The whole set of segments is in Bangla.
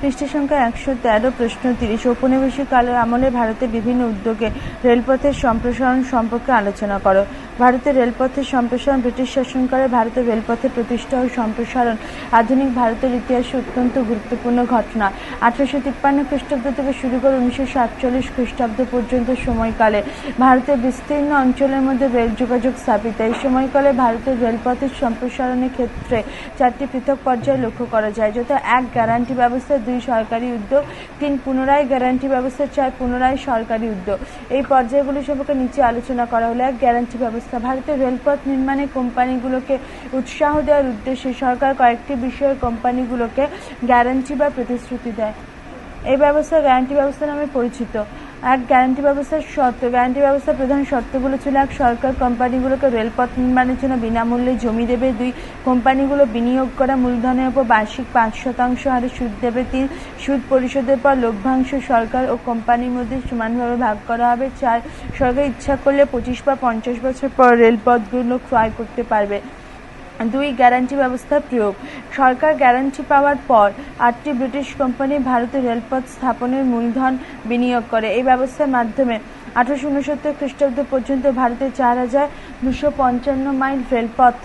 পৃষ্ঠ সংখ্যা একশো তেরো, প্রশ্ন তিরিশ। ঔপনিবেশিক কালের আমলে ভারতে বিভিন্ন উদ্যোগে রেলপথের সম্প্রসারণ সম্পর্কে আলোচনা করো। ভারতের রেলপথের সম্প্রসারণ, ব্রিটিশ শাসনকালে ভারতের রেলপথের প্রতিষ্ঠা ও সম্প্রসারণ আধুনিক ভারতের ইতিহাসে অত্যন্ত গুরুত্বপূর্ণ ঘটনা। আঠারোশো তিপ্পান্ন খ্রিস্টাব্দ থেকে শুরু করে উনিশশো সাতচল্লিশ খ্রিস্টাব্দ পর্যন্ত সময়কালে ভারতের বিস্তীর্ণ অঞ্চলের মধ্যে রেল যোগাযোগ স্থাপিত। এই সময়কালে ভারতের রেলপথের সম্প্রসারণের ক্ষেত্রে চারটি পৃথক পর্যায়ে লক্ষ্য করা যায়, যথা এক গ্যারান্টি ব্যবস্থা দুই সরকারি উদ্যোগ, তিন পুনরায় গ্যারান্টি ব্যবস্থা, চার পুনরায় সরকারি উদ্যোগ। এই পর্যায়গুলি সম্পর্কে নিচে আলোচনা করা হলো। এক গ্যারান্টি ব্যবস্থা, ভারতের রেলপথ নির্মাণে কোম্পানিগুলোকে উৎসাহ দেওয়ার উদ্দেশ্যে সরকার কয়েকটি বিষয়ের কোম্পানিগুলোকে গ্যারান্টি বা প্রতিশ্রুতি দেয়। এই ব্যবস্থা গ্যারান্টি ব্যবস্থা নামে পরিচিত। এক গ্যারান্টি ব্যবস্থার শর্ত গ্যারান্টি ব্যবস্থার প্রধান শর্তগুলো ছিল এক, সরকার কোম্পানিগুলোকে রেলপথ নির্মাণের জন্য বিনামূল্যে জমি দেবে, দুই, কোম্পানিগুলো বিনিয়োগ করা মূলধনের উপর বার্ষিক পাঁচ শতাংশ হারে সুদ দেবে, তিন, সুদ পরিশোধের পর লভ্যাংশ সরকার ও কোম্পানির মধ্যে সমানভাবে ভাগ করা হবে, চার, সরকার ইচ্ছা করলে পঁচিশ বা পঞ্চাশ বছর পর রেলপথগুলো ক্রয় করতে পারবে। দুই গ্যারান্টি ব্যবস্থা প্রয়োগ। সরকার গ্যারান্টি পাওয়ার পর আটটি ব্রিটিশ কোম্পানি ভারতের রেলপথ স্থাপনের মূলধন বিনিয়োগ করে। এই ব্যবস্থার মাধ্যমে আঠারোশো উনসত্তর খ্রিস্টাব্দ পর্যন্ত ভারতে চার হাজার দুশো পঞ্চান্ন মাইল রেলপথ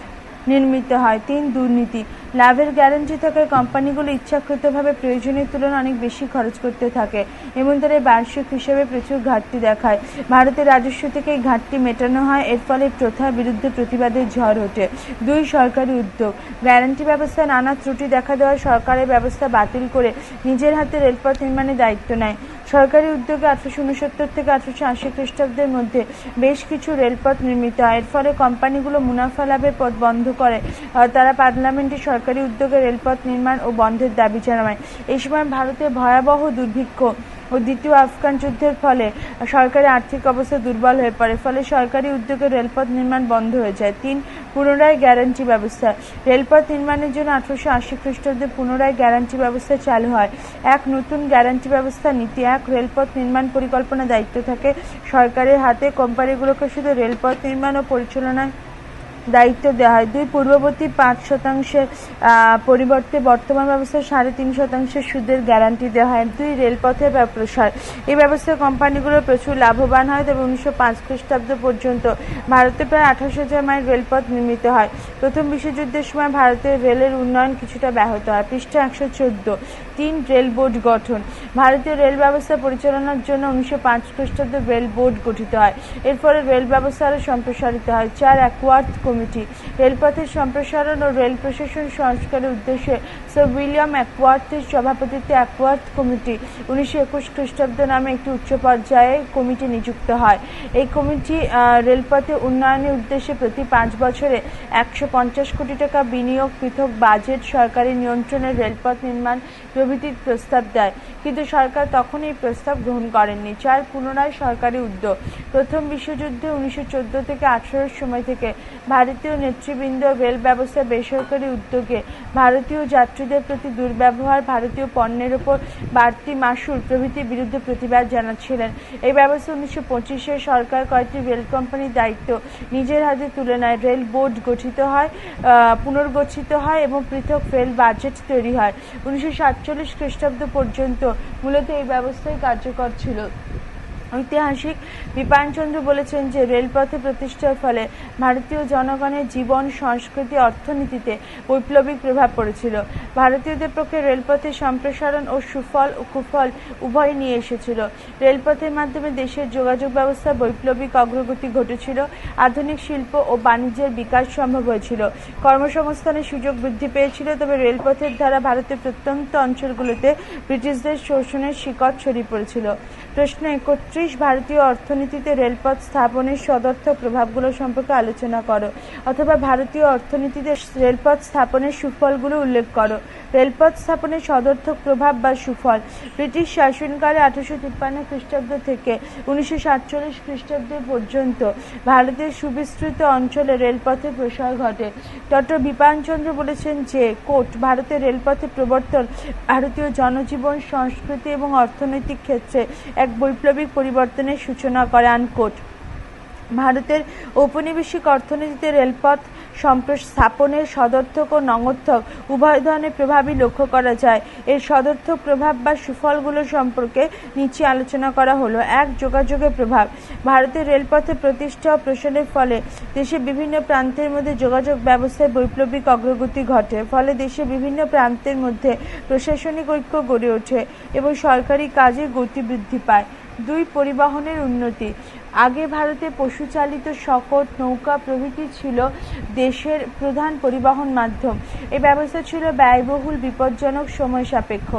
নির্মিত হয়। তিন দুর্নীতি লাভের গ্যারান্টি থাকায় কোম্পানিগুলো ইচ্ছাকৃতভাবে প্রয়োজনের তুলনায় অনেক বেশি খরচ করতে থাকে। এবং তাদের বার্ষিক হিসেবে প্রচুর ঘাটতি দেখায়। ভারতের রাজস্ব থেকে এই ঘাটতি মেটানো হয়, এর ফলে প্রথার বিরুদ্ধে প্রতিবাদের ঝড় ওঠে। দুই সরকারি উদ্যোগ গ্যারান্টি ব্যবস্থায় নানা ত্রুটি দেখা দেওয়ায় সরকারের ব্যবস্থা বাতিল করে নিজের হাতে রেলপথ নির্মাণের দায়িত্ব নেয়। সরকারি উদ্যোগে আঠারোশো উনসত্তর থেকে আঠারোশো আশি খ্রিস্টাব্দের মধ্যে বেশ কিছু রেলপথ নির্মিত হয়। এর ফলে কোম্পানিগুলো মুনাফা লাভের পথ বন্ধ করে। তারা পার্লামেন্টে সরকারি উদ্যোগে রেলপথ নির্মাণ ও বন্ধের দাবি জানায়। এই সময় ভারতে ভয়াবহ দুর্ভিক্ষ ও দ্বিতীয় আফগান যুদ্ধের ফলে সরকারের আর্থিক অবস্থা দুর্বল হয়ে পড়ে। ফলে সরকারি উদ্যোগে রেলপথ নির্মাণ বন্ধ হয়ে যায়। তিন, পুনরায় গ্যারান্টি ব্যবস্থা। রেলপথ নির্মাণের জন্য আঠারোশো আশি খ্রিস্টাব্দে পুনরায় গ্যারান্টি ব্যবস্থা চালু হয়। এক নতুন গ্যারান্টি ব্যবস্থা নীতি, এক রেলপথ নির্মাণ পরিকল্পনা দায়িত্ব থাকে সরকারের হাতে। কোম্পানিগুলোকে শুধু রেলপথ নির্মাণ ও পরিচালনায় দায়িত্ব দেওয়া হয়। দুই, পূর্ববর্তী পাঁচ শতাংশের পরিবর্তে বর্তমান ব্যবস্থায় সাড়ে তিন শতাংশের সুদের গ্যারান্টি দেওয়া হয়। দুই, রেলপথের প্রসার এই ব্যবস্থায় কোম্পানিগুলো প্রচুর লাভবান হয়। তবে উনিশশো পাঁচ খ্রিস্টাব্দ পর্যন্ত ভারতে প্রায় আঠাশ হাজার মাইল রেলপথ নির্মিত হয়। প্রথম বিশ্বযুদ্ধের সময় ভারতের রেলের উন্নয়ন কিছুটা ব্যাহত হয়। পৃষ্ঠা একশো চোদ্দ। তিন, রেল বোর্ড গঠন। ভারতীয় রেল ব্যবস্থা পরিচালনার জন্য উনিশশো পাঁচ খ্রিস্টাব্দে রেল বোর্ড গঠিত হয়। এর ফলে রেল ব্যবস্থা আরও সম্প্রসারিত হয়। চার অ্যাকওয়ার্ড কমিটি। রেলপথের সম্প্রসারণ ও রেল প্রশাসন সংস্কারের উদ্দেশ্যে স্যার উইলিয়াম অ্যাকওয়ার্থের সভাপতিত্বে অ্যাকওয়ার্থ কমিটি উনিশশো একুশ খ্রিস্টাব্দ নামে একটি উচ্চ পর্যায়ে কমিটি নিযুক্ত হয়। এই কমিটি রেলপথে উন্নয়নের উদ্দেশ্যে প্রতি পাঁচ বছরে একশো পঞ্চাশ কোটি টাকা বিনিয়োগ পৃথক বাজেট সরকারি নিয়ন্ত্রণে রেলপথ নির্মাণ প্রভৃতির প্রস্তাব দেয়। কিন্তু সরকার তখন এই প্রস্তাব গ্রহণ করেননি চার পুনরায় সরকারি উদ্যোগ। প্রথম বিশ্বযুদ্ধে উনিশশো চোদ্দ থেকে আঠারোর সময় থেকে ভারতীয় নেতৃবৃন্দ রেল ব্যবস্থা বেসরকারি উদ্যোগে ভারতীয় যাত্রীদের প্রতি দুর্ব্যবহার, ভারতীয় পণ্যের উপর বাড়তি মাসুল প্রভৃতির বিরুদ্ধে প্রতিবাদ জানাচ্ছিলেন। এই ব্যবস্থা উনিশশো পঁচিশে সরকার কয়েকটি রেল কোম্পানির দায়িত্ব নিজের হাতে তুলে নেয়। রেল বোর্ড গঠিত হয় পুনর্গঠিত হয় এবং পৃথক রেল বাজেট তৈরি হয়। উনিশশো সাতচল্লিশ খ্রিস্টাব্দ পর্যন্ত মূলত এই ব্যবস্থাই কার্যকর ছিল। ঐতিহাসিক বিপায়নচন্দ্র বলেছেন যে রেলপথে প্রতিষ্ঠার ফলে ভারতীয় জনগণের জীবন, সংস্কৃতি, অর্থনীতিতে বৈপ্লবিক প্রভাব পড়েছিল। ভারতীয়দের পক্ষে রেলপথের সম্প্রসারণ ও সুফল ও কুফল উভয় নিয়ে এসেছিল। রেলপথের মাধ্যমে দেশের যোগাযোগ ব্যবস্থা, বৈপ্লবিক অগ্রগতি ঘটেছিল, আধুনিক শিল্প ও বাণিজ্যের বিকাশ সম্ভব হয়েছিল। কর্মসংস্থানের সুযোগ বৃদ্ধি পেয়েছিল, তবে রেলপথের দ্বারা ভারতের প্রত্যন্ত অঞ্চলগুলোতে ব্রিটিশদের শোষণের শিকড় ছড়িয়ে পড়েছিল। প্রশ্ন একত্রিশ, ভারতীয় অর্থনীতিতে রেলপথ স্থাপনের সদর্থ প্রভাবগুলো সম্পর্কে আলোচনা করো, অথবা ভারতীয় অর্থনীতিতে রেলপথ স্থাপনের সুফলগুলো উল্লেখ করো। রেলপথ স্থাপনের সদর্থক প্রভাব বা সুফল। ব্রিটিশ শাসনকালে আঠারোশো তিপ্পান্ন খ্রিস্টাব্দ থেকে উনিশশো সাতচল্লিশ খ্রিস্টাব্দ পর্যন্ত ভারতের সুবিস্তৃত অঞ্চলে রেলপথের প্রসার ঘটে। ডক্টর বিপানচন্দ্র বলেছেন যে কোট ভারতের রেলপথে প্রবর্তন ভারতীয় জনজীবন, সংস্কৃতি এবং অর্থনৈতিক ক্ষেত্রে এক বৈপ্লবিক পরিবর্তনের সূচনা করে আনকোট ভারতের ঔপনিবেশিক অর্থনীতিতে রেলপথ সম্প্র- স্থাপনের সদর্থক ও নঙর্থক উভয় ধরনের প্রভাবই লক্ষ্য করা যায়। এর সদর্থক প্রভাব বা সুফলগুলো সম্পর্কে নিচে আলোচনা করা হলো। এক, যোগাযোগের প্রভাব। ভারতের রেলপথে প্রতিষ্ঠা ও প্রসারের ফলে দেশের বিভিন্ন প্রান্তের মধ্যে যোগাযোগ ব্যবস্থায় বৈপ্লবিক অগ্রগতি ঘটে। ফলে দেশের বিভিন্ন প্রান্তের মধ্যে প্রশাসনিক ঐক্য গড়ে ওঠে এবং সরকারি কাজে গতি বৃদ্ধি পায়। দুই, পরিবহনের উন্নতি। আগে ভারতে পশুচালিত শকট নৌকা প্রভৃতি ছিল দেশের প্রধান পরিবহন মাধ্যম। এই ব্যবস্থা ছিল ব্যয়বহুল, বিপজ্জনক, সময় সাপেক্ষ।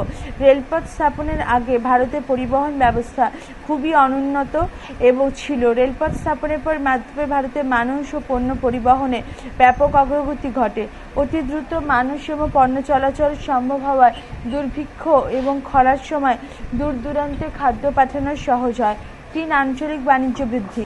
রেলপথ স্থাপনের আগে ভারতে পরিবহন ব্যবস্থা খুবই অনুন্নত এবং ছিল। রেলপথ স্থাপনের পর মাধ্যমে ভারতে মানুষ ও পণ্য পরিবহনে ব্যাপক অগ্রগতি ঘটে। অতি দ্রুত মানুষ এবং পণ্য চলাচল সম্ভব হওয়ায় দুর্ভিক্ষ এবং খরার সময় দূর দূরান্তে খাদ্য পাঠানো সহজ হয়। তিন আঞ্চলিক বাণিজ্য বৃদ্ধি।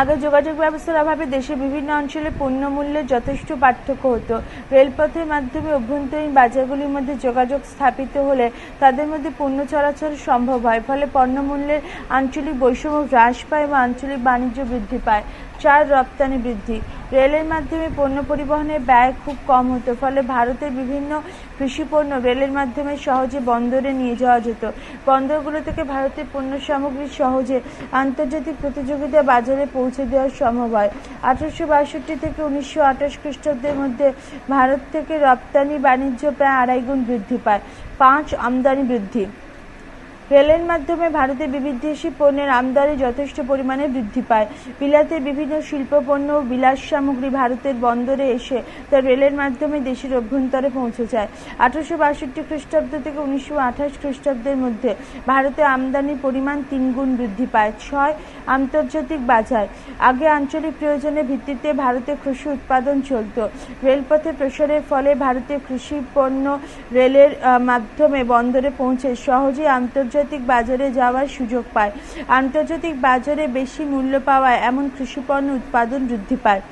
আগে যোগাযোগ ব্যবস্থার অভাবে দেশের বিভিন্ন অঞ্চলে পণ্য মূল্যে যথেষ্ট পার্থক্য হতো। রেলপথের মাধ্যমে অভ্যন্তরীণ বাজারগুলির মধ্যে যোগাযোগ স্থাপিত হলে তাদের মধ্যে পণ্য চলাচল সম্ভব হয়, ফলে পণ্য মূল্যের আঞ্চলিক বৈষম্য হ্রাস পায় এবং আঞ্চলিক বাণিজ্য বৃদ্ধি পায়। চার রপ্তানি বৃদ্ধি। রেলের মাধ্যমে পণ্য পরিবহনের ব্যয় খুব কম হতো, ফলে ভারতের বিভিন্ন কৃষি পণ্য রেলের মাধ্যমে সহজে বন্দরে নিয়ে যাওয়া যেত। বন্দরগুলো থেকে ভারতের পণ্য সামগ্রী সহজে আন্তর্জাতিক প্রতিযোগিতা বাজারে পৌঁছে দেওয়া সম্ভব হয়। আঠারোশো বাষট্টি থেকে উনিশশো আঠাশ খ্রিস্টাব্দের মধ্যে ভারত থেকে রপ্তানি বাণিজ্য প্রায় আড়াই গুণ বৃদ্ধি পায়। পাঁচ আমদানি বৃদ্ধি। রেলের মাধ্যমে ভারতে বিদেশি পণ্যের আমদানি যথেষ্ট পরিমাণে বৃদ্ধি পায়। বিলাতে বিভিন্ন শিল্প পণ্য ও বিলাস সামগ্রী ভারতের বন্দরে এসে তা রেলের মাধ্যমে দেশের অভ্যন্তরে পৌঁছে যায়। আঠারোশো বাষট্টি খ্রিস্টাব্দ থেকে উনিশশো আঠাশ খ্রিস্টাব্দের মধ্যে ভারতে আমদানির পরিমাণ তিন গুণ বৃদ্ধি পায়। ছয় আন্তর্জাতিক বাজার। আগে আঞ্চলিক প্রয়োজনের ভিত্তিতে ভারতে কৃষি উৎপাদন চলত। রেলপথে প্রসারের ফলে ভারতীয় কৃষি পণ্য রেলের মাধ্যমে বন্দরে পৌঁছে সহজেই আন্তর্জাতিক বাজারে যাওয়ার সুযোগ পায়। আন্তর্জাতিক বাজারে বেশি মূল্য পাওয়ায় এমন কৃষিপণ্য উৎপাদন বৃদ্ধি পায়।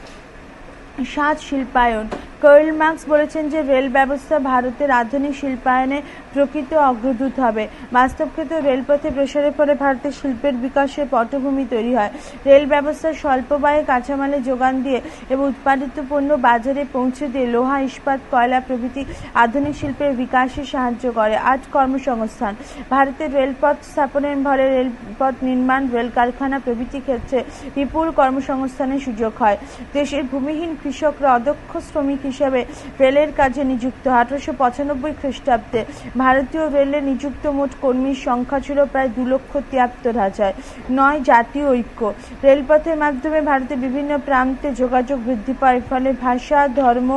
সাত শিল্পায়ন কার্ল মার্কস বলেছেন যে রেল ব্যবস্থা ভারতের আধুনিক শিল্পায়নে প্রকৃত অগ্রদূত হবে। বাস্তবকৃত রেলপথে প্রসারের ফলে ভারতের শিল্পের বিকাশের পটভূমি তৈরি হয়। রেল ব্যবস্থা স্বল্প ব্যয়ে কাঁচামালের যোগান দিয়ে এবং উৎপাদিত পণ্য বাজারে পৌঁছে দিয়ে লোহা, ইস্পাত, কয়লা প্রভৃতি আধুনিক শিল্পের বিকাশে সাহায্য করে। আট কর্মসংস্থান। ভারতের রেলপথ স্থাপনের ফলে রেলপথ নির্মাণ, রেল কারখানা প্রভৃতি ক্ষেত্রে বিপুল কর্মসংস্থানের সুযোগ হয়। দেশের ভূমিহীন কৃষকরা অদক্ষ শ্রমিক হিসেবে রেলের কাজে নিযুক্ত। আঠারোশো পঁচানব্বই খ্রিস্টাব্দে ভারতীয় রেলে নিযুক্ত মোট কর্মীর সংখ্যা ছিল প্রায় দু লক্ষ তিয়াত্তর হাজার। নয় জাতীয় ঐক্য। রেলপথের মাধ্যমে ভারতের বিভিন্ন প্রান্তে যোগাযোগ বৃদ্ধি পায়, ফলে ভাষা, ধর্ম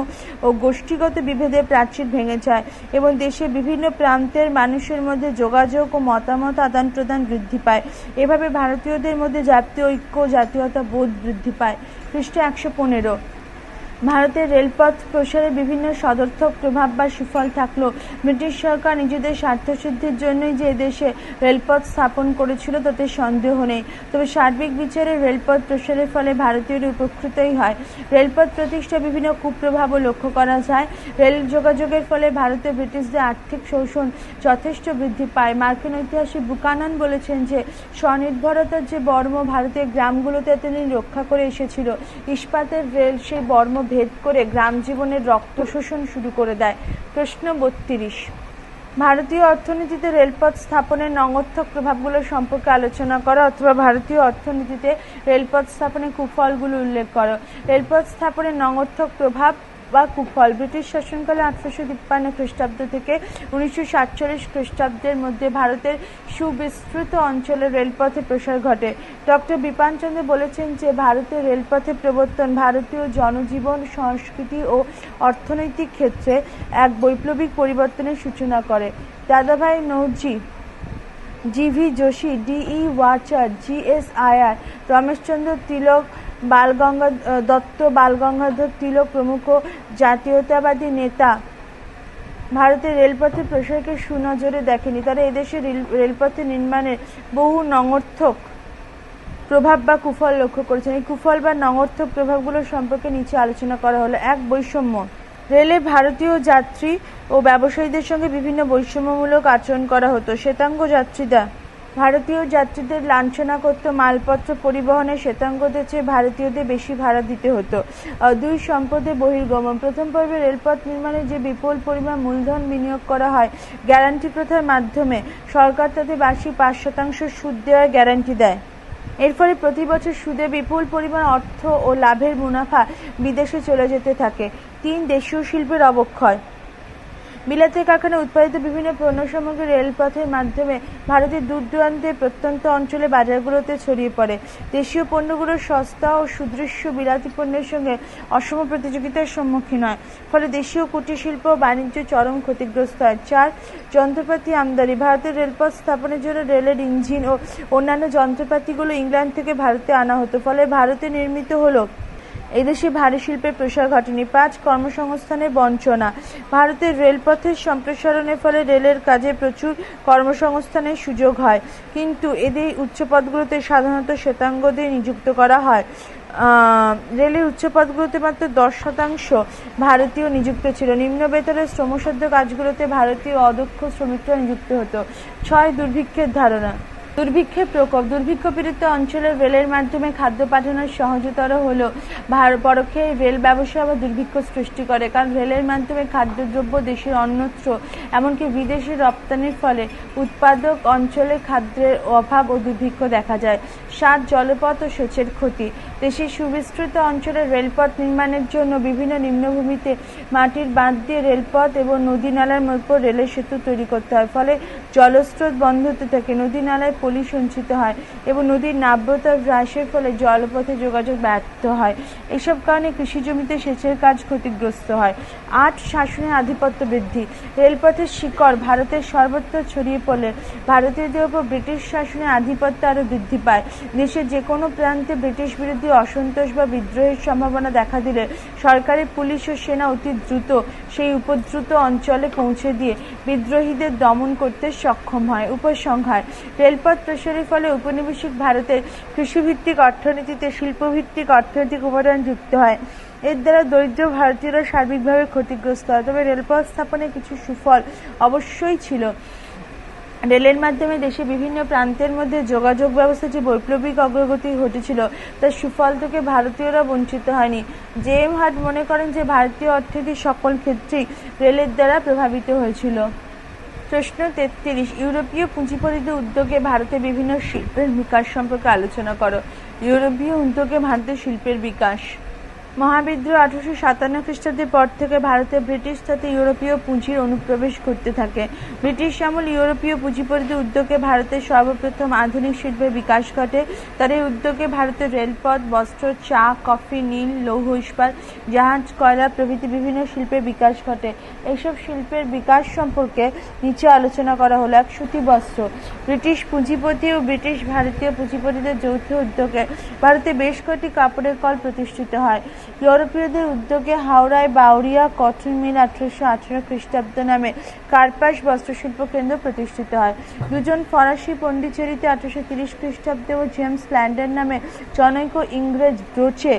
ও গোষ্ঠীগত বিভেদের প্রাচীর ভেঙে যায় এবং দেশের বিভিন্ন প্রান্তের মানুষের মধ্যে যোগাযোগ ও মতামত আদান প্রদান বৃদ্ধি পায়। এভাবে ভারতীয়দের মধ্যে জাতীয় ঐক্য জাতীয়তা বোধ বৃদ্ধি পায়। খ্রিস্ট একশো পনেরো। ভারতের রেলপথ প্রসারে বিভিন্ন সদর্থক প্রভাব বা সুফল থাকলেও ব্রিটিশ সরকার নিজেদের স্বার্থসিদ্ধির জন্যই যে দেশে রেলপথ স্থাপন করেছিল, তাতে সন্দেহ নেই। তবে সার্বিক বিচারে রেলপথ প্রসারের ফলে ভারতীয়রা উপকৃতই হয়। রেলপথ প্রতিষ্ঠা বিভিন্ন কুপ্রভাবও লক্ষ্য করা যায়। রেল যোগাযোগের ফলে ভারতে ব্রিটিশদের আর্থিক শোষণ যথেষ্ট বৃদ্ধি পায়। মার্কিন ঐতিহাসিক বুকানন বলেছেন যে, স্বনির্ভরতার যে বর্ম ভারতের গ্রামগুলোতে তিনি রক্ষা করে এসেছিল, ইস্পাতের রেল সেই বর্ম ভেদ করে গ্রাম জীবনের রক্ত শোষণ শুরু করে দেয়। প্রশ্ন বত্রিশ। ভারতীয় অর্থনীতিতে রেলপথ স্থাপনের নগর্থক প্রভাবগুলো সম্পর্কে আলোচনা করো অথবা ভারতীয় অর্থনীতিতে রেলপথ স্থাপনের কুফলগুলো উল্লেখ করো। রেলপথ স্থাপনের নগর্থক প্রভাব বা কুফল। ব্রিটিশ শাসনকালে আঠারোশো তিপ্পান্ন খ্রিস্টাব্দ থেকে উনিশশো সাতচল্লিশ খ্রিস্টাব্দের মধ্যে ভারতের সুবিস্তৃত অঞ্চলে রেলপথে প্রসার ঘটে। ডক্টর বিপানচন্দ্র বলেছেন যে, ভারতের রেলপথে প্রবর্তন ভারতীয় জনজীবন, সংস্কৃতি ও অর্থনৈতিক ক্ষেত্রে এক বৈপ্লবিক পরিবর্তনের সূচনা করে। দাদাভাই নৌজি GV Joshi DE watcher জিএসআইআর Rameshchandra তিলক বালগঙ্গা দত্ত বালগঙ্গাধর তিলক প্রমুখ জাতীয়তাবাদী নেতা। ভারতের রেলপথের প্রসারকে সুনজরে দেখেনি। তারা এদেশে রেল, রেলপথে নির্মাণের বহু নঙর্থক প্রভাব বা কুফল লক্ষ্য করেছেন। এই কুফল বা নঙর্থক প্রভাবগুলো সম্পর্কে নিচে আলোচনা করা হলো। এক বৈষম্য, রেলে ভারতীয় যাত্রী ও ব্যবসায়ীদের সঙ্গে বিভিন্ন বৈষম্যমূলক আচরণ করা হতো। শ্বেতাঙ্গ যাত্রীরা ভারতীয় যাত্রীদের লাঞ্ছনা করত মালপত্র পরিবহনে শ্বেতাঙ্গদের চেয়ে ভারতীয়দের বেশি ভাড়া দিতে হতো। দুই সম্পদে বহির্গমন। প্রথম পর্বে রেলপথ নির্মাণে যে বিপুল পরিমাণ মূলধন বিনিয়োগ করা হয়, গ্যারান্টি প্রথার মাধ্যমে সরকার তাতে বার্ষিক পাঁচ শতাংশ সুদ দেওয়ার গ্যারান্টি দেয়। এর ফলে প্রতি বছর সুদে বিপুল পরিমাণ অর্থ ও লাভের মুনাফা বিদেশে চলে যেতে থাকে। তিন দেশীয় শিল্পের অবক্ষয়। বিলাতের কারখানায় উৎপাদিত বিভিন্ন পণ্য সামগ্রী রেলপথের মাধ্যমে ভারতের দূর দূরান্তের প্রত্যন্ত অঞ্চলে বাজারগুলোতে ছড়িয়ে পড়ে। দেশীয় পণ্যগুলো সস্তা ও সুদৃশ্য বিলাতি পণ্যের সঙ্গে অসম প্রতিযোগিতার সম্মুখীন হয়। ফলে দেশীয় কুটির শিল্প ও বাণিজ্য চরম ক্ষতিগ্রস্ত হয়। চার, যন্ত্রপাতি আমদানি। ভারতের রেলপথ স্থাপনের জন্য রেলের ইঞ্জিন ও অন্যান্য যন্ত্রপাতিগুলো ইংল্যান্ড থেকে ভারতে আনা হতো। ফলে ভারতে নির্মিত হলো এদেশে ভারী শিল্পের প্রসার ঘটেনি। পাঁচ কর্মসংস্থানের বঞ্চনা। ভারতের রেলপথের সম্প্রসারণের ফলে রেলের কাজে প্রচুর কর্মসংস্থানের সুযোগ হয়। কিন্তু এদের উচ্চপদগুলোতে সাধারণত শ্বেতাঙ্গদের নিযুক্ত করা হয়। রেলের উচ্চপদগুলোতে মাত্র দশ শতাংশ ভারতীয় নিযুক্ত ছিল। নিম্ন বেতনের শ্রমসাধ্য কাজগুলোতে ভারতীয় অদক্ষ শ্রমিকরা নিযুক্ত হতো। ছয় দুর্ভিক্ষের ধারণা। দুর্ভিক্ষের প্রকোপ দুর্ভিক্ষ পীড়িত অঞ্চলের রেলের মাধ্যমে খাদ্য পাঠানোর সহজতর হল পরোক্ষে রেল ব্যবসা বা দুর্ভিক্ষ সৃষ্টি করে। কারণ রেলের মাধ্যমে খাদ্যদ্রব্য দেশের অন্যত্র, এমনকি বিদেশে রপ্তানির ফলে উৎপাদক অঞ্চলে খাদ্যের অভাব ও দুর্ভিক্ষ দেখা যায়। সাত জলপথ ও সেচের ক্ষতি। দেশের সুবিস্তৃত অঞ্চলে রেলপথ নির্মাণের জন্য বিভিন্ন নিম্নভূমিতে মাটির বাঁধ দিয়ে রেলপথ এবং নদী নালার উপর রেলের সেতু তৈরি করতে হয়। ফলে জলস্রোত বন্ধ হতে থাকে। নদী নালায় পলি সঞ্চিত হয় এবং নদীর নাব্যতা হ্রাসের ফলে জলপথে যোগাযোগ ব্যর্থ হয়। এসব কারণে কৃষি জমিতে সেচের কাজ ক্ষতিগ্রস্ত হয়। আট শাসনের আধিপত্য বৃদ্ধি। রেলপথের শিকড় ভারতের সর্বত্র ছড়িয়ে পড়লে ভারতীয়দের উপর ব্রিটিশ শাসনের আধিপত্য আরও বৃদ্ধি পায়। দেশের যে কোনো প্রান্তে ব্রিটিশ বিরোধী অসন্তোষ বা বিদ্রোহের সম্ভাবনা দেখা দিলে সরকারি পুলিশ ও সেনা অতি দ্রুত সেই উপদ্রুত অঞ্চলে পৌঁছে দিয়ে বিদ্রোহীদের দমন করতে সক্ষম হয়। উপসংহার, রেলপথ প্রসারের ফলে উপনিবেশিক ভারতের কৃষিভিত্তিক অর্থনীতিতে শিল্পভিত্তিক অর্থনৈতিক উপাদান যুক্ত হয়। এর দ্বারা দরিদ্র ভারতীয়রা সার্বিকভাবে ক্ষতিগ্রস্ত হয়। তবে রেলপথ স্থাপনে কিছু সুফল অবশ্যই ছিল। রেলের মাধ্যমে দেশে বিভিন্ন প্রান্তের মধ্যে যোগাযোগ ব্যবস্থা যে বৈপ্লবিক অগ্রগতি ঘটেছিল, তার সুফল থেকে ভারতীয়রা বঞ্চিত হয়নি। জে এম হাট মনে করেন যে, ভারতীয় অর্থনীতি সকল ক্ষেত্রেই রেলের দ্বারা প্রভাবিত হয়েছিল। প্রশ্ন তেত্রিশ, ইউরোপীয় পুঁজিপতিদের উদ্যোগে ভারতে বিভিন্ন শিল্পের বিকাশ সম্পর্কে আলোচনা করো। ইউরোপীয় উদ্যোগে ভারতের শিল্পের বিকাশ। মহাবিদ্রোহ আঠারোশো সাতান্ন খ্রিস্টাব্দের পর থেকে ভারতে ব্রিটিশ তথা ইউরোপীয় পুঁজির অনুপ্রবেশ করতে থাকে। ব্রিটিশ আমল ইউরোপীয় পুঁজিপতিদের উদ্যোগে ভারতের সর্বপ্রথম আধুনিক শিল্পের বিকাশ ঘটে। তার এই উদ্যোগে ভারতের রেলপথ, বস্ত্র, চা, কফি, নীল, লৌহ, ইস্পাত, জাহাজ, কয়লা প্রভৃতি বিভিন্ন শিল্পের বিকাশ ঘটে। এইসব শিল্পের বিকাশ সম্পর্কে নিচে আলোচনা করা হলো এক সুতি বস্ত্র। ব্রিটিশ পুঁজিপতি ও ব্রিটিশ ভারতীয় পুঁজিপতিদের যৌথ উদ্যোগে ভারতে বেশ কয়েকটি কাপড়ের কল প্রতিষ্ঠিত হয়। ইউরোপীয়দের উদ্যোগে হাওড়ায় বাউরিয়া কটন মিল আঠারোশো আঠারো খ্রিস্টাব্দ নামে কার্পাস বস্ত্রশিল্প কেন্দ্র প্রতিষ্ঠিত হয়। দুজন ফরাসি পণ্ডিচেরিতে আঠারোশো তিরিশ খ্রিস্টাব্দে ও জেমস ল্যান্ডার নামে জনৈক ইংরেজ ব্রোচে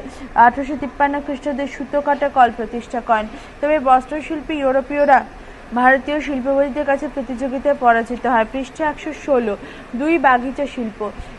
আঠারোশো তিপ্পান্ন খ্রিস্টাব্দে সুতো কাটা কল প্রতিষ্ঠা করেন। তবে বস্ত্রশিল্পী ইউরোপীয়রা ভারতীয় শিল্পপতিদের কাছে প্রতিযোগিতায় পরাজিত হয় পৃষ্ঠা একশো ষোলো, দুই বাগিচা শিল্প।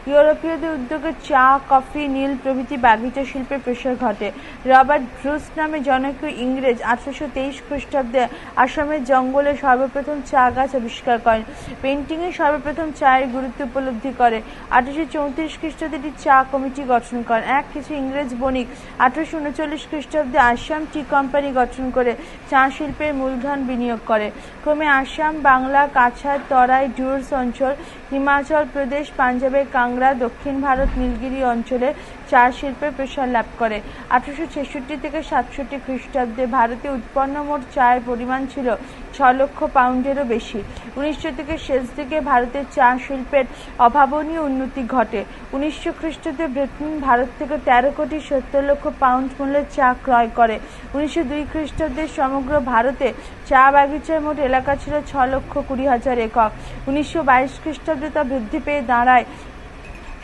ইউরোপীয়দের উদ্যোগে চা, কফি, নীল প্রভৃতি বাগিচা শিল্পের প্রসার ঘটে। রবার্ট ব্রুস নামে জনৈক ইংরেজ আঠারোশো তেইশ খ্রিস্টাব্দে আসামের জঙ্গলে সর্বপ্রথম চা গাছ আবিষ্কার করেন। পেন্টিংয়ে সর্বপ্রথম চায়ের গুরুত্ব উপলব্ধি করে। আঠারোশো চৌত্রিশ খ্রিস্টাব্দে একটি চা কমিটি গঠন করেন। এক কিছু ইংরেজ বণিক আঠারোশো উনচল্লিশ খ্রিস্টাব্দে আসাম টি কোম্পানি গঠন করে চা শিল্পের মূলধন বিনিয়োগ করে ক্রমে আসাম, বাংলা, কাছাড়, তরাই, ডুয়ার্স অঞ্চল, হিমাচল প্রদেশ, পাঞ্জাবের কাংড়া, দক্ষিণ ভারত, নীলগিরি অঞ্চলে চা শিল্পের প্রসার লাভ করে। আঠারোশো ছেষট্টি থেকে সাতষট্টি খ্রিস্টাব্দে ভারতে উৎপন্ন মোট চায়ের পরিমাণ ছিল ছ লক্ষ পাউন্ডেরও বেশি। উনিশশো থেকে শেষ দিকে ভারতের চা শিল্পের অভাবনীয় উন্নতি ঘটে। উনিশশো খ্রিস্টাব্দে ব্রিটেন ভারত থেকে তেরো কোটি সত্তর লক্ষ পাউন্ড মূল্যের চা ক্রয় করে। উনিশশো দুই খ্রিস্টাব্দে সমগ্র ভারতে চা বাগিচার মোট এলাকা ছিল ছ লক্ষ কুড়ি হাজার একক। উনিশশো বাইশ খ্রিস্টাব্দে তা বৃদ্ধি পেয়ে দাঁড়ায়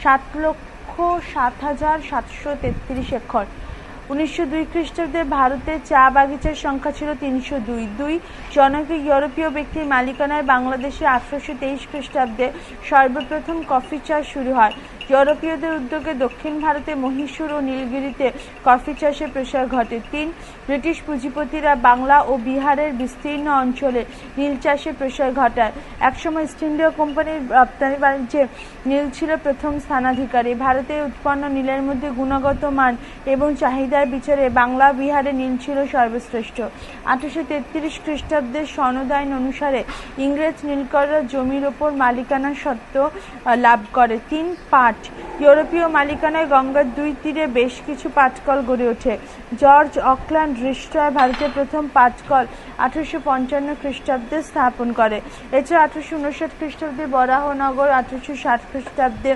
সাত লক্ষ সাত হাজার সাতশো তেত্রিশ একর। উনিশশো দুই খ্রিস্টাব্দে ভারতে চা বাগিচার সংখ্যা ছিল তিনশো দুই। দুই জনকে ইউরোপীয় ব্যক্তির মালিকানায় বাংলাদেশে আঠারোশো তেইশ খ্রিস্টাব্দে সর্বপ্রথম কফি চাষ শুরু হয়। ইউরোপীয়দের উদ্যোগে দক্ষিণ ভারতে মহীশূর ও নীলগিরিতে কফি চাষের প্রসার ঘটে। তিন, ব্রিটিশ পুঁজিপতিরা বাংলা ও বিহারের বিস্তীর্ণ অঞ্চলে নীল চাষের প্রসার ঘটায়। একসময় ইস্ট ইন্ডিয়া কোম্পানির রপ্তানি বাণিজ্যে নীল ছিল প্রথম স্থানাধিকারী। ভারতে উৎপন্ন নীলের মধ্যে গুণগত মান এবং চাহিদার বিচারে বাংলা বিহারে নীল ছিল সর্বশ্রেষ্ঠ। আঠারোশো তেত্রিশ খ্রিস্টাব্দের সনদাইন অনুসারে ইংরেজ নীলকররা জমির ওপর মালিকানা সত্ত্ব লাভ করে। তিন, পাট ইউরোপীয় মালিকানায় গঙ্গার দুই তীরে বেশ কিছু পাটকল গড়ে ওঠে। জর্জ অকল্যান্ড রিস্টয় ভারতের প্রথম পাটকল আঠারোশো পঞ্চান্ন খ্রিস্টাব্দে স্থাপন করে। এছাড়া আঠারোশো উনষাট খ্রিস্টাব্দে বরাহনগর আঠারোশো ষাট খ্রিস্টাব্দে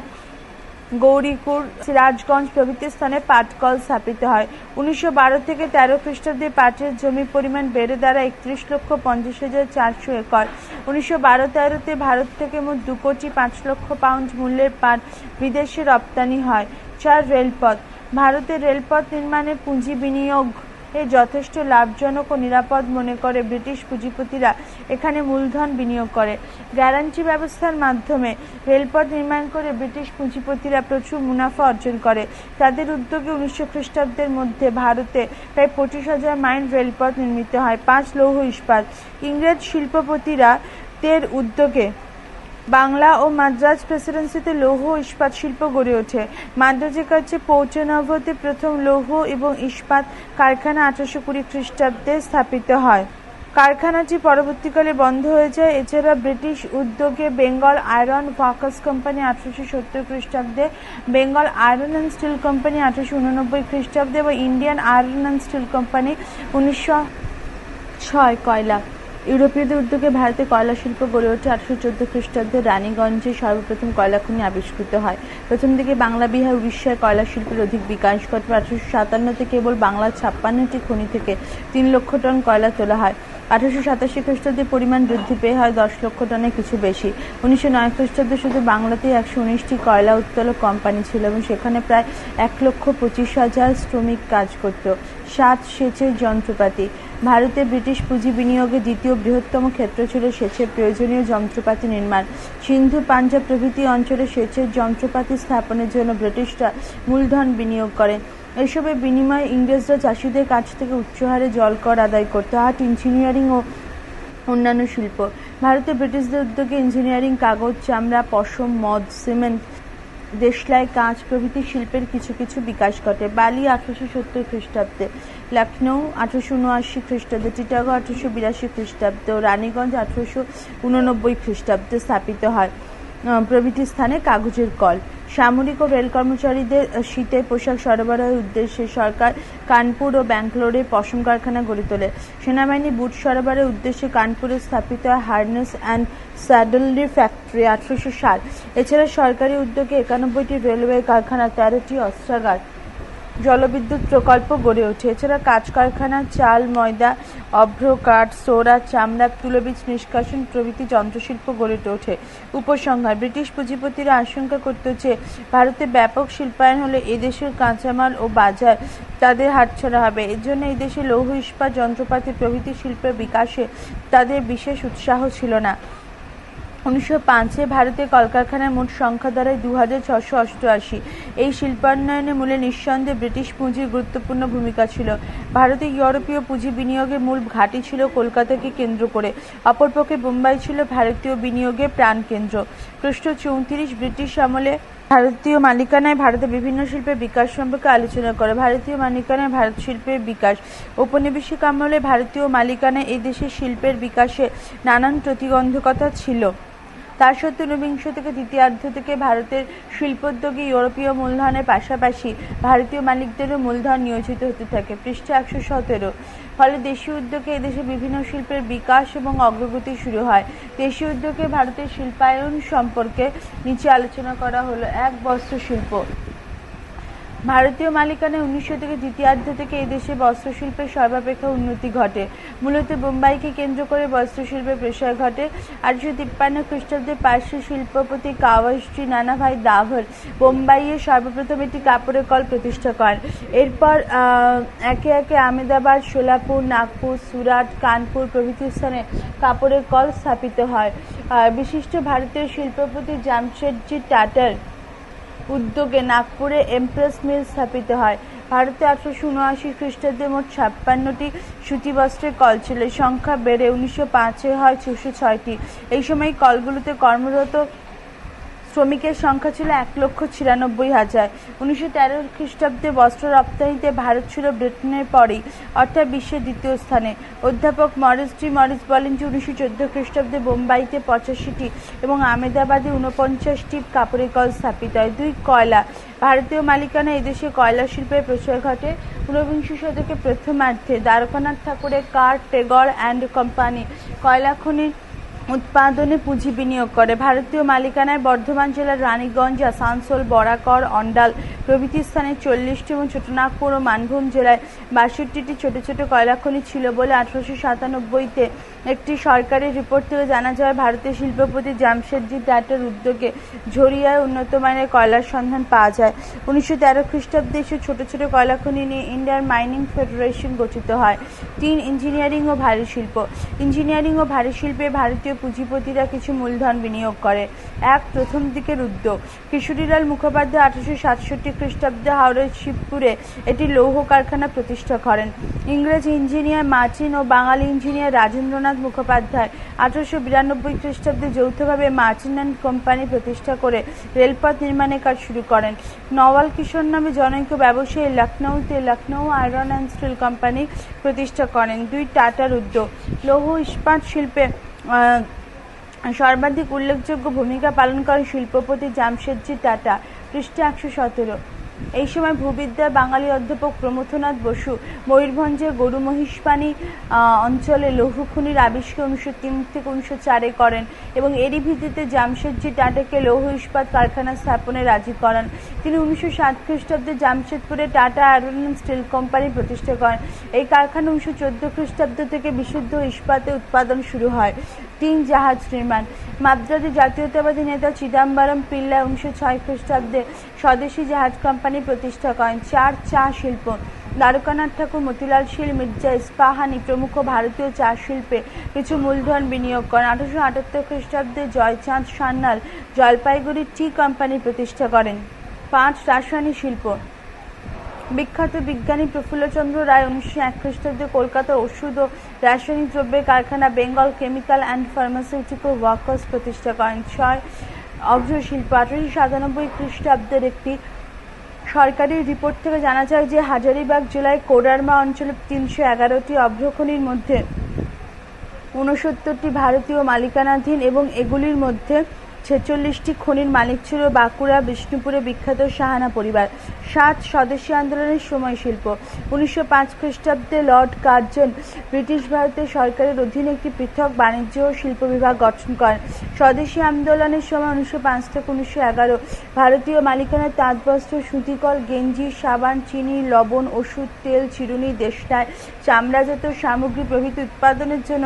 গৌরীপুর সিরাজগঞ্জ প্রভৃতি স্থানে পাটকল স্থাপিত হয়। উনিশশো বারো থেকে তেরো খ্রিস্টাব্দে পাটের জমি পরিমাণ বেড়ে দাঁড়ায় একত্রিশ লক্ষ পঞ্চাশ হাজার চারশো একর। উনিশশো বারো তেরোতে ভারত থেকে মোট দু কোটি পাঁচ লক্ষ পাউন্ড মূল্যের পাট বিদেশে রপ্তানি হয়। চার রেলপথ। ভারতের রেলপথ নির্মাণে পুঁজি বিনিয়োগ এ যথেষ্ট লাভজনক ও নিরাপদ মনে করে ব্রিটিশ পুঁজিপতিরা এখানে মূলধন বিনিয়োগ করে। গ্যারান্টি ব্যবস্থার মাধ্যমে রেলপথ নির্মাণ করে ব্রিটিশ পুঁজিপতিরা প্রচুর মুনাফা অর্জন করে। তাদের উদ্যোগে উনিশশো খ্রিস্টাব্দের মধ্যে ভারতে প্রায় পঁচিশ হাজার মাইল রেলপথ নির্মিত হয়, পাঁচ লৌহ ইস্পাত। ইংরেজ শিল্পপতিরা তের উদ্যোগে বাংলা ও মাদ্রাজ প্রেসিডেন্সিতে লৌহ ইস্পাত শিল্প গড়ে ওঠে। মাদ্রাজের কাছে পৌঁছানভতে প্রথম লৌহ এবং ইস্পাত কারখানা আঠারোশো কুড়ি খ্রিস্টাব্দে স্থাপিত হয়। কারখানাটি পরবর্তীকালে বন্ধ হয়ে যায়। এছাড়া ব্রিটিশ উদ্যোগে বেঙ্গল আয়রন ওয়ার্কার্স কোম্পানি আঠারোশো সত্তর খ্রিস্টাব্দে, Bengal iron and steel company আঠারোশো উননব্বই খ্রিস্টাব্দে এবং Indian iron and steel company উনিশশো ছয় কয়লা। ইউরোপীয়দের উদ্যোগে ভারতে কয়লা শিল্প গড়ে ওঠে আঠারোশো চোদ্দ খ্রিস্টাব্দে রানীগঞ্জে সর্বপ্রথম কয়লা খনি আবিষ্কৃত হয়। প্রথম দিকে বাংলা, বিহার উড়িষ্যায় কয়লা শিল্পের অধিক বিকাশ ঘটে আঠারোশো সাতান্নতে কেবল বাংলার ছাপ্পান্নটি খনি থেকে তিন লক্ষ টন কয়লা তোলা হয়। আঠারোশো সাতাশি খ্রিস্টাব্দে পরিমাণ বৃদ্ধি পেয়ে হয় দশ লক্ষ টনের কিছু বেশি। উনিশশো নয় খ্রিস্টাব্দে শুধু বাংলাতেই একশো উনিশটি কয়লা উত্তোলক কোম্পানি ছিল এবং সেখানে প্রায় এক লক্ষ পঁচিশ হাজার শ্রমিক কাজ করত। সাত সেচের যন্ত্রপাতি। ভারতে ব্রিটিশ পুঁজি বিনিয়োগে দ্বিতীয় বৃহত্তম ক্ষেত্র ছিল সেচের প্রয়োজনীয় যন্ত্রপাতি নির্মাণ। সিন্ধু পাঞ্জাব প্রভৃতি অঞ্চলে সেচের যন্ত্রপাতি স্থাপনের জন্য ব্রিটিশরা মূলধন বিনিয়োগ করে এসবের বিনিময়ে ইংরেজরা চাষিদের কাছ থেকে উচ্চহারে জল কর আদায় করত, আর্ট, ইঞ্জিনিয়ারিং ও অন্যান্য শিল্প। ভারতে ব্রিটিশদের উদ্যোগে ইঞ্জিনিয়ারিং, কাগজ, চামড়া, পশম, মদ, সিমেন্ট দেশলাই কাঁচ প্রভৃতি শিল্পের কিছু কিছু বিকাশ ঘটে। বালি আঠারোশো সত্তর খ্রিস্টাব্দে লখনৌ আঠারোশো উনআশি খ্রিস্টাব্দে, চিটাগো আঠারোশো বিরাশি খ্রিস্টাব্দে ও রানীগঞ্জ আঠারোশো উননব্বই খ্রিস্টাব্দে স্থাপিত হয়। প্রভৃতি স্থানে কাগজের কল। সামরিক ও রেল কর্মচারীদের শীতের পোশাক সরবরাহের উদ্দেশ্যে সরকার কানপুর ও ব্যাঙ্গালোরে পশম কারখানা গড়ে তোলে। সেনাবাহিনী বুট সরবরাহের উদ্দেশ্যে কানপুরে স্থাপিত হয় হার্নেস অ্যান্ড স্যাডেলরি ফ্যাক্টরি আঠারোশো সাল এছাড়া সরকারি উদ্যোগে একানব্বইটি রেলওয়ে কারখানা, তেরোটি অস্ত্রাগার জলবিদ্যুৎ প্রকল্প গড়ে ওঠে। এছাড়া কাজ কারখানা চাল, ময়দা, অভ্র কাঠ সোরা চামড়া, তুলোবীজ, নিষ্কাশন প্রভৃতি যন্ত্রশিল্প গড়ে ওঠে। উপসংহার, ব্রিটিশ পুঁজিপতিরা আশঙ্কা করত যে ভারতে ব্যাপক শিল্পায়ন হলে এদেশের কাঁচামাল ও বাজার তাদের হাতছাড়া হবে। এর জন্য এই দেশে লৌহ ইস্পাত যন্ত্রপাতি প্রভৃতি শিল্পের বিকাশে তাদের বিশেষ উৎসাহ ছিল না। উনিশশো পাঁচে ভারতে কলকারখানার মোট সংখ্যা দাঁড়ায় দু হাজার ছশো অষ্টআশি। এই শিল্পায়নের মূলে নিঃসন্দেহে ব্রিটিশ পুঁজির গুরুত্বপূর্ণ ভূমিকা ছিল। ভারতে ইউরোপীয় পুঁজি বিনিয়োগের মূল ঘাঁটি ছিল কলকাতাকে কেন্দ্র করে। অপরপক্ষে বোম্বাই ছিল ভারতীয় বিনিয়োগের প্রাণকেন্দ্র পৃষ্ঠ চৌত্রিশ ব্রিটিশ আমলে ভারতীয় মালিকানায় ভারতে বিভিন্ন শিল্পের বিকাশ সম্পর্কে আলোচনা করে। ভারতীয় মালিকানায় ভারত শিল্পের বিকাশ। ঔপনিবেশিক আমলে ভারতীয় মালিকানায় এই দেশের শিল্পের বিকাশে নানান প্রতিবন্ধকতা ছিল। তার সত্ত্বেও ঊনবিংশ থেকে দ্বিতীয়ার্ধ থেকে ভারতের শিল্পোদ্যোগী ইউরোপীয় মূলধনের পাশাপাশি ভারতীয় মালিকদেরও মূলধন নিয়োজিত হতে থাকে, পৃষ্ঠা একশো সতেরো। ফলে দেশীয় উদ্যোগে এদেশে বিভিন্ন শিল্পের বিকাশ এবং অগ্রগতি শুরু হয়। দেশীয় উদ্যোগে ভারতের শিল্পায়ন সম্পর্কে নিচে আলোচনা করা হলো এক বস্ত্র শিল্প ভারতীয় মালিকানায় উনিশ শতকের দ্বিতীয়ার্ধ থেকে এদেশে বস্ত্রশিল্পের সর্বাপেক্ষা উন্নতি ঘটে। মূলত বোম্বাইকে কেন্দ্র করে বস্ত্রশিল্পের প্রসার ঘটে। আটশো তিপ্পান্ন খ্রিস্টাব্দে পার্শ্ব শিল্পপতি কাওয়াশ্রী নানাভাই দাভর বোম্বাইয়ে সর্বপ্রথম একটি কাপড়ের কল প্রতিষ্ঠা করেন। এরপর একে একে আহমেদাবাদ, সোলাপুর, নাগপুর, সুরাট, কানপুর প্রভৃতি স্থানে কাপড়ের কল স্থাপিত হয়। বিশিষ্ট ভারতীয় শিল্পপতি জামশেদজি টাটার উদ্যোগে নাগপুরে এমপ্রেস মিল স্থাপিত হয়। ভারতে আঠারোশো উনআশি খ্রিস্টাব্দে মোট ছাপ্পান্নটি সুতিবস্ত্রের কল ছিল। সংখ্যা বেড়ে উনিশশো পাঁচে হয় ছশো ছয়টি। এই সময় কলগুলোতে কর্মরত শ্রমিকের সংখ্যা ছিল এক লক্ষ ছিয়ানব্বই হাজার। উনিশশো তেরো খ্রিস্টাব্দে বস্ত্র রপ্তানিতে ভারত ছিল ব্রিটেনের পরেই, অর্থাৎ বিশ্বের দ্বিতীয় স্থানে। অধ্যাপক মরিস টি মরিস বলেন যে, উনিশশো চোদ্দ খ্রিস্টাব্দে বোম্বাইতে পঁচাশিটি এবং আহমেদাবাদে উনপঞ্চাশটি কাপড়ের কল স্থাপিত হয়। দুই কয়লা। ভারতীয় মালিকানা এদেশে কয়লা শিল্পের প্রসার ঘটে। ঊনবিংশ শতকে প্রথমার্ধে দ্বারকানাথ ঠাকুরের কার টেগর অ্যান্ড কোম্পানি কয়লা খনির উৎপাদনে পুঁজি বিনিয়োগ করে। ভারতীয় মালিকানায় বর্ধমান জেলার রানীগঞ্জ, আসানসোল বরাকর অন্ডাল প্রভৃতি স্থানে চল্লিশটি এবং ছোটনাগপুর ও মানভূম জেলায় বাষট্টিটি ছোট ছোট কয়লা খনি ছিল বলে আঠারোশো সাতানব্বইতে একটি সরকারি রিপোর্ট থেকে জানা যায়, ভারতীয় শিল্পপতি জামশেদজি টাটার উদ্যোগে ঝরিয়ায় উন্নত মানের কয়লার সন্ধান পাওয়া যায়। উনিশশো তেরো খ্রিস্টাব্দে এসব ছোট ছোট কয়লা খনি নিয়ে ইন্ডিয়ান মাইনিং ফেডারেশন গঠিত হয়। তিন ইঞ্জিনিয়ারিং ও ভারী শিল্প। ইঞ্জিনিয়ারিং ও ভারী শিল্পে ভারতীয় পুঁজিপতিরা কিছু মূলধন বিনিয়োগ করে। এক প্রথম দিকের উদ্যোগ। কিশোরীলাল মুখোপাধ্যায় আঠারোশো সাতষট্টি খ্রিস্টাব্দে হাওড়ার শিবপুরে একটি লৌহ কারখানা প্রতিষ্ঠা করেন। ইংরেজ ইঞ্জিনিয়ার মার্চিন ও বাঙালি ইঞ্জিনিয়ার রাজেন্দ্রনাথ মুখোপাধ্যায় আঠারোশো বিরানব্বই খ্রিস্টাব্দে যৌথভাবে মার্চিন অ্যান্ড কোম্পানি প্রতিষ্ঠা করে রেলপথ নির্মাণের কাজ শুরু করেন। নওয়াল কিশোর নামে জনৈক ব্যবসায়ী লখনৌতে Lucknow iron and steel company প্রতিষ্ঠা করেন। দুই টাটার উদ্যোগ। লৌহ ইস্পাত শিল্পে সর্বাধিক উল্লেখযোগ্য ভূমিকা পালন করেন শিল্পপতি জামশেদজি টাটা পৃষ্ঠা একশো সতেরো। এই সময় ভূবিদ্যার বাঙালি অধ্যাপক প্রমথনাথ বসু ময়ূরভঞ্জের গরু মহিষপানি অঞ্চলে লৌহ খনির আবিষ্কার উনিশশো তিন থেকে উনিশশো চারে করেন এবং এরই ভিত্তিতে জামশেদজি টাটাকে লৌহ ইস্পাত কারখানা স্থাপনে রাজি করান। তিনি উনিশশো সাত খ্রিস্টাব্দে জামশেদপুরে টাটা আয়রন স্টিল কোম্পানি প্রতিষ্ঠা করেন। এই কারখানা উনিশশো চোদ্দ খ্রিস্টাব্দ থেকে বিশুদ্ধ ইস্পাতে উৎপাদন শুরু হয়। তিন জাহাজ নির্মাণ। মাদ্রাজি জাতীয়তাবাদী নেতা চিদাম্বরম পিল্লা উনিশশো ছয় খ্রিস্টাব্দে স্বদেশী জাহাজ কোম্পানি প্রতিষ্ঠা করেন। চার চা শিল্প। দ্বারকানাথ ঠাকুর, মতিলাল শীল, মির্জা ইস্পাহানি প্রমুখ ভারতীয় চা শিল্পে কিছু মূলধন বিনিয়োগ করেন। আঠারোশো আটাত্তর খ্রিস্টাব্দে জয়চাঁদ সান্যাল জলপাইগুড়ি টি কোম্পানি প্রতিষ্ঠা করেন। পাঁচ রাসায়নিক শিল্প। বিখ্যাত বিজ্ঞানী প্রফুল্লচন্দ্র রায় উনিশশো এক খ্রিস্টাব্দে কলকাতার ওষুধ ও রাসায়নিক দ্রব্যের কারখানা Bengal chemical and pharmaceutical workers প্রতিষ্ঠা করেন। ছয় অগ্রশিল্প আঠারোশো সাতানব্বই খ্রিস্টাব্দের একটি সরকারি রিপোর্ট থেকে জানা যায় যে হাজারিবাগ জেলায় কোডারমা অঞ্চলে তিনশো এগারোটি অভ্রখনির মধ্যে ঊনসত্তরটি ভারতীয় মালিকানাধীন এবং এগুলির মধ্যে ছেচল্লিশটি খনির মালিক ছিল বাঁকুড়া, বিষ্ণুপুরে বিখ্যাত সাহানা পরিবার। সাত স্বদেশী আন্দোলনের সময় শিল্প। উনিশশো পাঁচ খ্রিস্টাব্দে লর্ড কার্জন ব্রিটিশ ভারতের সরকারের অধীনে একটি পৃথক বাণিজ্য ও শিল্প বিভাগ গঠন করেন। স্বদেশী আন্দোলনের সময় উনিশশো পাঁচ থেকে উনিশশো এগারো ভারতীয় মালিকানার তাঁতবস্ত্র, সুতিকল, গেঞ্জি, সাবান, চিনি, লবণ, ওষুধ, তেল, চিরুনি দেশনায় চামড়াজাত সামগ্রী প্রভৃতি উৎপাদনের জন্য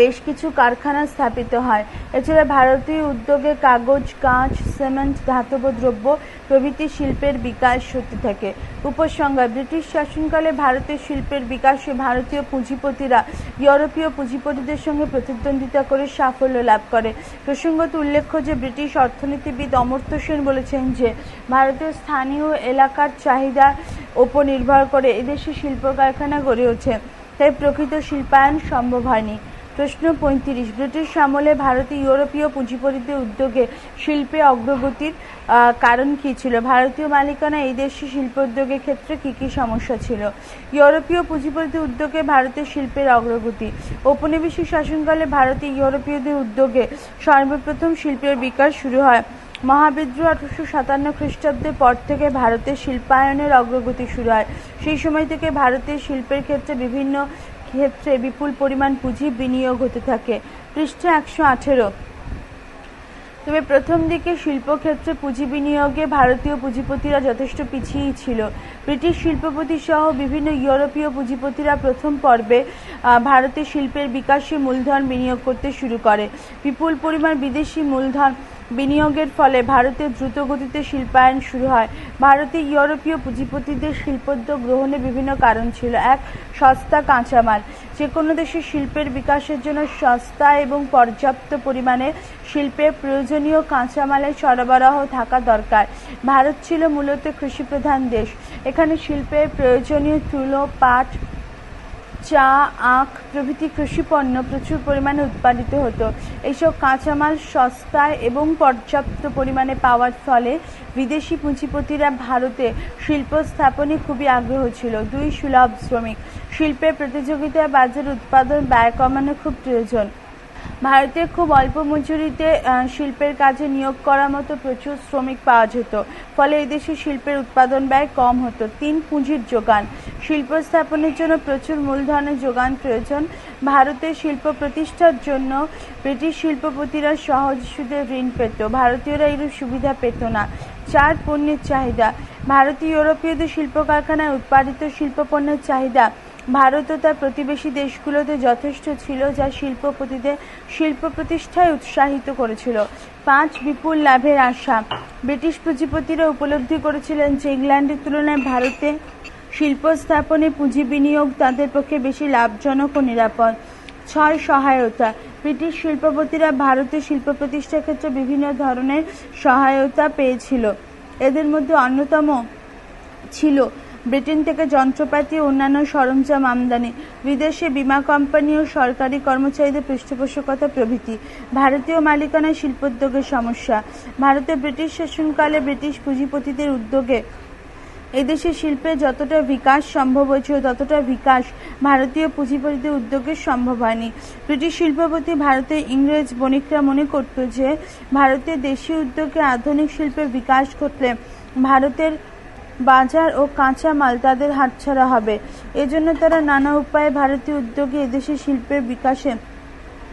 বেশ কিছু কারখানা স্থাপিত হয়। এছাড়া ভারতীয় উদ্যোগে কাগজ, কাঁচ, সিমেন্ট, ধাতব দ্রব্য প্রভৃতি শিল্পের বিকাশ হতে থাকে। উপসংহার, ব্রিটিশ শাসনকালে ভারতের শিল্পের বিকাশে ভারতীয় পুঁজিপতিরা ইউরোপীয় পুঁজিপতিদের সঙ্গে প্রতিদ্বন্দ্বিতা করে সাফল্য লাভ করে। প্রসঙ্গত উল্লেখ্য যে, ব্রিটিশ অর্থনীতিবিদ অমর্ত্য সেন বলেছেন যে ভারতীয় স্থানীয় এলাকার চাহিদা ওপর নির্ভর করে এদেশে শিল্প কারখানা গড়ে ওঠে। তাই প্রকৃত শিল্পায়ন সম্ভব হয়নি। প্রশ্ন পঁয়ত্রিশ, ব্রিটিশ আমলে ভারতে ইউরোপীয় পুঁজিপতিদের উদ্যোগে শিল্পে অগ্রগতির কারণ কী ছিল? ভারতীয় মালিকানা এই দেশে শিল্পোদ্যোগের ক্ষেত্রে কী কী সমস্যা ছিল? ইউরোপীয় পুঁজিপতি উদ্যোগে ভারতের শিল্পের অগ্রগতি। ঔপনিবেশিক শাসনকালে ভারতে ইউরোপীয়দের উদ্যোগে সর্বপ্রথম শিল্পের বিকাশ শুরু হয়। মহাবিদ্রোহ আঠারোশো সাতান্ন খ্রিস্টাব্দের পর থেকে ভারতের শিল্পায়নের অগ্রগতি শুরু হয়। সেই সময় থেকে ভারতের শিল্পের ক্ষেত্রে বিভিন্ন ক্ষেত্রে বিপুল পরিমাণ পুঁজি বিনিয়োগ হতে থাকে। পৃষ্ঠা একশো আঠেরো। তবে প্রথম দিকে শিল্পক্ষেত্রে পুঁজি বিনিয়োগে ভারতীয় পুঁজিপতিরা যথেষ্ট পিছিয়েই ছিল। ব্রিটিশ শিল্পপতি সহ বিভিন্ন ইউরোপীয় পুঁজিপতিরা প্রথম পর্বে আহ, ভারতে শিল্পের বিকাশে মূলধন বিনিয়োগ করতে শুরু করে। বিপুল পরিমাণ বিদেশি মূলধন বিনিয়োগের ফলে ভারতে দ্রুত গতিতে শিল্পায়ন শুরু হয়। ভারতে ইউরোপীয় পুঁজিপতিদের শিল্পোদ্যোগ গ্রহণে বিভিন্ন কারণ ছিল। এক, সস্তা কাঁচামাল। যে কোনো দেশের শিল্পের বিকাশের জন্য সস্তা এবং পর্যাপ্ত পরিমাণে শিল্পের প্রয়োজনীয় কাঁচামালের সরবরাহ থাকা দরকার। ভারত ছিল মূলত কৃষিপ্রধান দেশ। এখানে শিল্পের প্রয়োজনীয় তুলো, পাট চা, আখ প্রভৃতি কৃষিপণ্য প্রচুর পরিমাণে উৎপাদিত হতো। এইসব কাঁচামাল সস্তায় এবং পর্যাপ্ত পরিমাণে পাওয়ার ফলে বিদেশি পুঁজিপতিরা ভারতে শিল্প স্থাপনে খুবই আগ্রহ ছিল। দুই সুলভ শ্রমিক। শিল্পের প্রতিযোগিতায় বাজার উৎপাদন ব্যয় কমানো খুব প্রয়োজন। ভারতে খুব অল্প মজুরিতে শিল্পের কাজে নিয়োগ করার মতো প্রচুর শ্রমিক পাওয়া যেত। ফলে এই দেশে শিল্পের উৎপাদন ব্যয় কম হতো। তিন পুঁজির যোগান। শিল্প স্থাপনের জন্য প্রচুর মূলধনের যোগান প্রয়োজন। ভারতে শিল্প প্রতিষ্ঠার জন্য ব্রিটিশ শিল্পপতিরা সহজ সুদে ঋণ পেত। ভারতীয়রা এরূপ সুবিধা পেত না। চার পণ্যের চাহিদা। ভারতীয় ইউরোপীয়দের শিল্প কারখানায় উৎপাদিত শিল্প পণ্যের চাহিদা ভারত ও তার প্রতিবেশী দেশগুলোতে যথেষ্ট ছিল যা শিল্পপতিদের শিল্প প্রতিষ্ঠায় উৎসাহিত করেছিল। পাঁচ বিপুল লাভের আশা। ব্রিটিশ পুঁজিপতিরা উপলব্ধি করেছিলেন যে ইংল্যান্ডের তুলনায় ভারতে শিল্প স্থাপনে পুঁজি বিনিয়োগ তাদের পক্ষে বেশি লাভজনক ও নিরাপদ। ছয় সহায়তা। ব্রিটিশ শিল্পপতিরা ভারতে শিল্প প্রতিষ্ঠার ক্ষেত্রে বিভিন্ন ধরনের সহায়তা পেয়েছিল। এদের মধ্যে অন্যতম ছিল ব্রিটেন থেকে যন্ত্রপাতি ও অন্যান্য সরঞ্জাম আমদানি, বিদেশে বীমা কোম্পানি ও সরকারি কর্মচারীদের পৃষ্ঠপোষকতা প্রভৃতি, ভারতীয় মালিকানায় শিল্পোদ্যোগের সমস্যা। ভারতে ব্রিটিশ শাসনকালে ব্রিটিশ পুঁজিপতিদের উদ্যোগে এদেশে শিল্পের যতটা বিকাশ সম্ভব হয়েছিল ততটা বিকাশ ভারতীয় পুঁজিপতিদের উদ্যোগে সম্ভব হয়নি। ব্রিটিশ শিল্পপতি ভারতের ইংরেজ বণিকরা মনে করত যে ভারতের দেশীয় উদ্যোগে আধুনিক শিল্পের বিকাশ ঘটলে ভারতের বাজার ও কাঁচা মাল তাদের হাতছাড়া হবে। এজন্য তারা নানা উপায়ে ভারতীয় উদ্যোগে এদেশে শিল্পের বিকাশে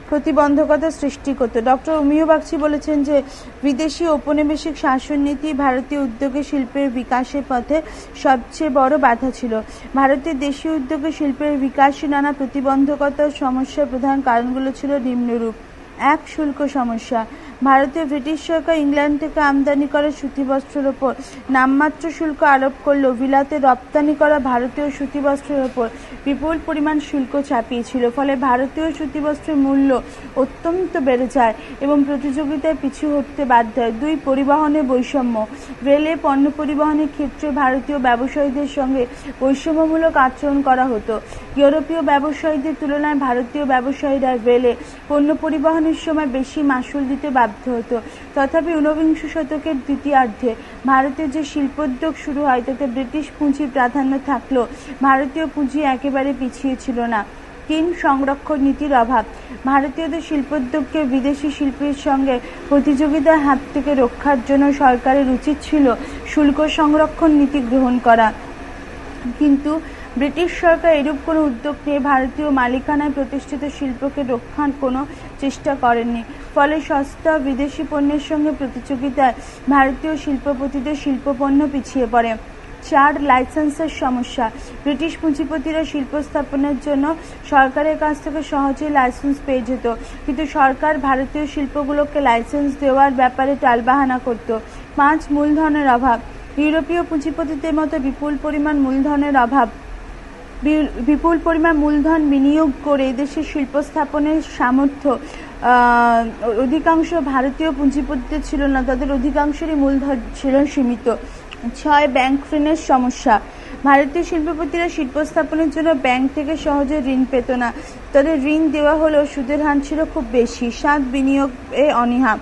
প্রতিবন্ধকতা সৃষ্টি করত। ডক্টর উমিয় বাগচি বলেছেন যে, বিদেশি ঔপনিবেশিক শাসন নীতি ভারতীয় উদ্যোগে শিল্পের বিকাশের পথে সবচেয়ে বড় বাধা ছিল। ভারতের দেশীয় উদ্যোগে শিল্পের বিকাশে নানা প্রতিবন্ধকতা সমস্যার প্রধান কারণগুলো ছিল নিম্নরূপ। এক, শুল্ক সমস্যা। ভারতীয় ব্রিটিশ সরকার ইংল্যান্ড থেকে আমদানি করা সুতিবস্ত্রের ওপর নামমাত্র শুল্ক আরোপ করলেও বিলাতে রপ্তানি করা ভারতীয় সুতিবস্ত্রের ওপর বিপুল পরিমাণ শুল্ক চাপিয়েছিল ফলে ভারতীয় সুতিবস্ত্রের মূল্য অত্যন্ত বেড়ে যায় এবং প্রতিযোগিতায় পিছু হতে বাধ্য হয়। দুই পরিবহনের বৈষম্য, রেলে পণ্য পরিবহনের ক্ষেত্রে ভারতীয় ব্যবসায়ীদের সঙ্গে বৈষম্যমূলক আচরণ করা হতো। ইউরোপীয় ব্যবসায়ীদের তুলনায় ভারতীয় ব্যবসায়ীরা রেলে পণ্য পরিবহনের সময় বেশি মাসুল দিতে বাধ্য হতো। তথাপি ঊনবিংশ শতকের দ্বিতীয়ার্ধে ভারতের যে শিল্পোদ্যোগ শুরু হয়, তাতে ব্রিটিশ পুঁজির প্রাধান্য থাকলেও ভারতীয় পুঁজি একেবারে পিছিয়ে ছিল না। তিন সংরক্ষণ নীতির অভাব। ভারতীয়দের শিল্পোদ্যোগকে বিদেশি শিল্পীর সঙ্গে প্রতিযোগিতার হাত থেকে রক্ষার জন্য সরকারের উচিত ছিল শুল্ক সংরক্ষণ নীতি গ্রহণ করা। কিন্তু ব্রিটিশ সরকার এরূপ কোনো উদ্যোগ নিয়ে ভারতীয় মালিকানায় প্রতিষ্ঠিত শিল্পকে রক্ষার কোনো চেষ্টা করেননি। ফলে সস্তা বিদেশি পণ্যের সঙ্গে প্রতিযোগিতায় ভারতীয় শিল্পপতিদের শিল্পপণ্য পিছিয়ে পড়ে। চার লাইসেন্সের সমস্যা। ব্রিটিশ পুঁজিপতিরা শিল্প স্থাপনের জন্য সরকারের কাছ থেকে সহজেই লাইসেন্স পেয়ে যেত। কিন্তু সরকার ভারতীয় শিল্পগুলোকে লাইসেন্স দেওয়ার ব্যাপারে টালবাহানা করত। পাঁচ মূলধনের অভাব। ইউরোপীয় পুঁজিপতিদের মতো বিপুল পরিমাণ মূলধনের অভাব। বিপুল পরিমাণ মূলধন বিনিয়োগ করে দেশের শিল্প স্থাপনের সামর্থ্য অধিকাংশ ভারতীয় পুঁজিপতিদের ছিল না, তাদের অধিকাংশেরই মূলধন ছিল সীমিত। ছয় ব্যাংক ঋণের সমস্যা। ভারতীয় শিল্পপতিরা শিল্প স্থাপনের জন্য ব্যাংক থেকে সহজে ঋণ পেত না। তাদের ঋণ দেওয়া হলেও সুদের হার ছিল খুব বেশি। সাত বিনিয়োগে অনীহা।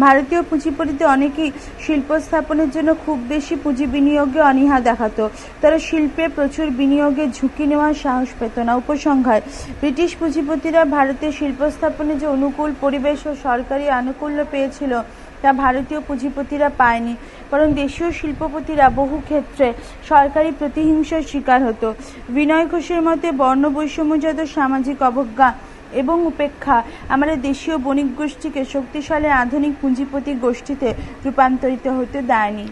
ভারতীয় পুঁজিপতিতে অনেকেই শিল্প স্থাপনের জন্য খুব বেশি পুঁজি বিনিয়োগে অনীহা দেখাতো। তারা শিল্পে প্রচুর বিনিয়োগে ঝুঁকি নেওয়ার সাহস পেত না। উপসংহার ব্রিটিশ পুঁজিপতিরা ভারতের শিল্প স্থাপনে যে অনুকূল পরিবেশ ও সরকারি আনুকূল্য পেয়েছিল, তা ভারতীয় পুঁজিপতিরা পায়নি। বরং দেশীয় শিল্পপতিরা বহু ক্ষেত্রে সরকারি প্রতিহিংসার শিকার হতো। বিনয় ঘোষের মতে বর্ণ বৈষম্যজাত সামাজিক অবজ্ঞা এবং উপেক্ষা। আমাদের দেশীয় বণিক গোষ্ঠীকে শক্তিশালী আধুনিক পুঁজিপতি গোষ্ঠীতে রূপান্তরিত হতে দেয়নি।